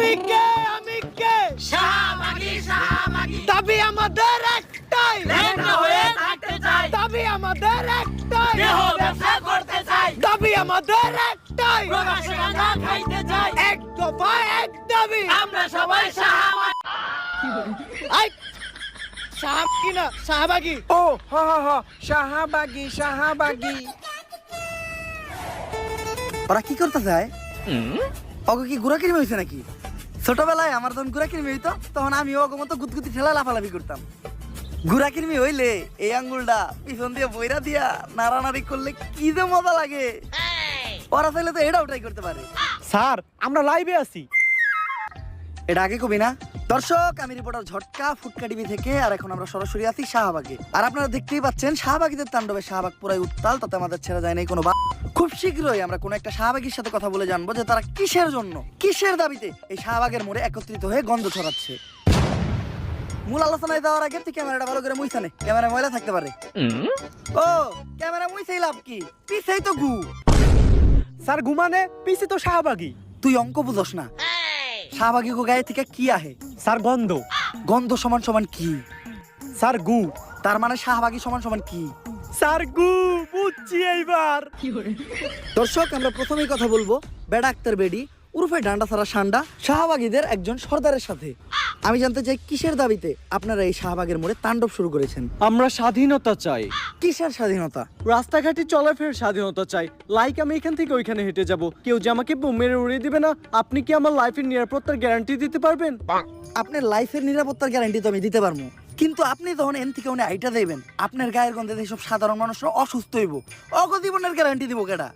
তুমি কে আমি কে? শাহবাগি শাহবাগি আমাদের একটাই। লেখা হয়ে থাকতে চাই। দাবি আমাদের একটাই। দেহ ব্যবসা করতে চাই। দাবি আমাদের একটাই। খাইতে চাই। এক দফা এক দাবি। আমরা সবাই শাহবাগি না শাহবাগি ও হ হ হ। শাহাবাগি শাহাবাগি ওরা কি করতে চায়? অগো কি গুড়া কিরমি হয়েছে নাকি? ছোটবেলায় আমার যখন গুড়া কিরমি হইতো তখন আমি অগো মতো গুতগুতি ঠেলা লাফালাফি করতাম। গুড়া কিরমি হইলে এই আঙ্গুলটা পিছন দিয়ে বইরা দিয়া নাড়ানাড়ি করলে কি যে মজা লাগে। ওরা চাইলে তো এটাও ট্রাই করতে পারে। স্যার আমরা লাইভে আছি। এটা আগে কবি না? দর্শক আমি রিপোর্টার ঝটকা ফুটকা টিভি থেকে আর এখন আমরা সরাসরি আছি শাহবাগে। আর আপনারা দেখতেই পাচ্ছেন শাহবাগীদের তাণ্ডবে শাহবাগ পুরাই উত্তাল তাতে আমাদের ছেড়ে যায় নাই কোনো বা খুব শীঘ্রই আমরা কোনো একটা শাহবাগীর সাথে কথা বলে জানব যে তারা কিসের জন্য কিসের দাবিতে এই শাহবাগের মোড়ে একত্রিত হয়ে গন্ধ ছড়াচ্ছে। মূল আলোচনায় যাওয়ার আগে তুই ক্যামেরাটা ভালো করে মুইছানে ক্যামেরা ময়লা থাকতে পারে। ও ক্যামেরা মুইছেই লাভ কি? পিছেই তো গু। স্যার ঘুমানে পিছে তো শাহবাগি। তুই অঙ্ক বুঝস না। শাহবাগী গো গায়ে থেকে কি আহে? স্যার গন্ধ। গন্ধ সমান সমান কি? স্যার গু। তার মানে শাহবাগী সমান সমান কি? স্যার গু বুঝছি এইবার। দর্শক আমরা প্রথমেই কথা বলব বেডা আক্তার বেডি উরফে ডান্ডা সারা সান্ডা শাহবাগীদের একজন সর্দারের সাথে। আমি জানতে চাই কিসের দাবিতে আপনারা এই শাহবাগের মোড়ে তাণ্ডব শুরু করেছেন? আমরা স্বাধীনতা চাই। কিসের স্বাধীনতা? রাস্তাঘাটে চলাফেরার স্বাধীনতা চাই। লাইক আমি এখান থেকে ওইখানে হেঁটে যাব। কেউ যে আমাকে বোম মেরে উড়িয়ে দিবে না। আপনি কি আমার লাইফের নিরাপত্তার গ্যারান্টি দিতে পারবেন? আপনার লাইফের নিরাপত্তার গ্যারান্টি তো আমি দিতে পারব। কিন্তু আপনি যখন এন থেকে উনি আইটা দেবেন। আপনার গায়ের গন্ধে এইসব সাধারণ মানুষরা অসুস্থ হইব। অগ জীবনের গ্যারান্টি দিব কেডা?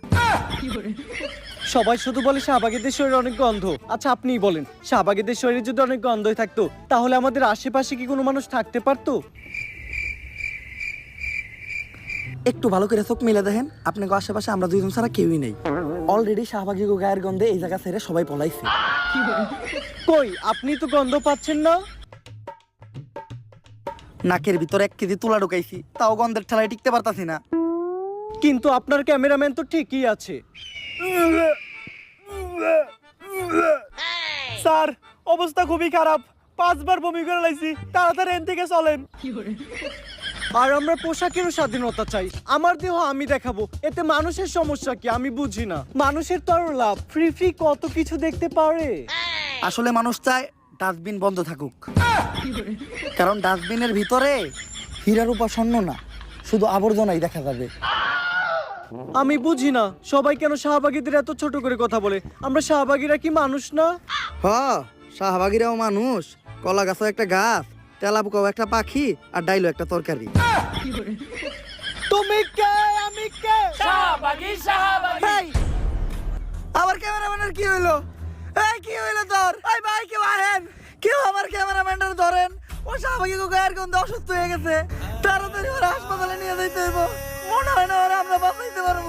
সবাই শুধু বলে শাহবাগীদের শরীরে অনেক গন্ধ। আচ্ছা আপনিই বলেন শাহবাগীদের শরীরে যদি অনেক গন্ধই থাকতো তাহলে আমাদের আশেপাশে কি কোনো মানুষ থাকতে পারতো? একটু ভালো করে চোখ মিলে দেখেন আপনাকে আশেপাশে আমরা দুইজন ছাড়া কেউই নেই। অলরেডি শাহবাগী গো গায়ের গন্ধে এই জায়গা ছেড়ে সবাই পলাইছে। কই আপনি তো গন্ধ পাচ্ছেন না? নাকের ভিতরে এক কেজি তুলা ঢুকাইছি তাও গন্ধের ঠেলায় টিকতে পারতাছি না। কিন্তু আপনার ক্যামেরাম্যান তো ঠিকই আছে। স্যার অবস্থা খুবই খারাপ। পাঁচবার বমি করে লাইছি তাড়াতাড়ি এন থেকে চলেন। আর আমরা পোশাকেরও স্বাধীনতা চাই। আমার দেহ আমি দেখাবো এতে মানুষের সমস্যা কি আমি বুঝি না। মানুষের তো আরও লাভ ফ্রি ফ্রি কত কিছু দেখতে পারে। আসলে মানুষ চায় ডাস্টবিন বন্ধ থাকুক। কারণ ডাস্টবিনের ভিতরে হীরার উপা স্বর্ণ না শুধু আবর্জনাই দেখা যাবে। আমি বুঝি না সবাই কেন শাহবাগীদের এত ছোট করে কথা বলে? আমরা শাহবাগীরা কি মানুষ না? হ শাহবাগিরাও মানুষ। কলা গাছও একটা গাছ তেলাপোকাও একটা পাখি আর ডাইলো একটা তরকারি। তুমি কে? আমি কে? শাহবাগি শাহবাগি। আমার ক্যামেরাম্যানের কি হইল? এই কি হইল তোর? কেউ আহেন কেউ আমার ক্যামেরাম্যানের ধরেন? ও স্বাভাবিক গায়ের কোন অসুস্থ হয়ে গেছে। তাড়াতাড়ি ওরা হাসপাতালে নিয়ে যেতে হইব। মনে হয় না ওরা আমরা বাঁচাইতে পারব।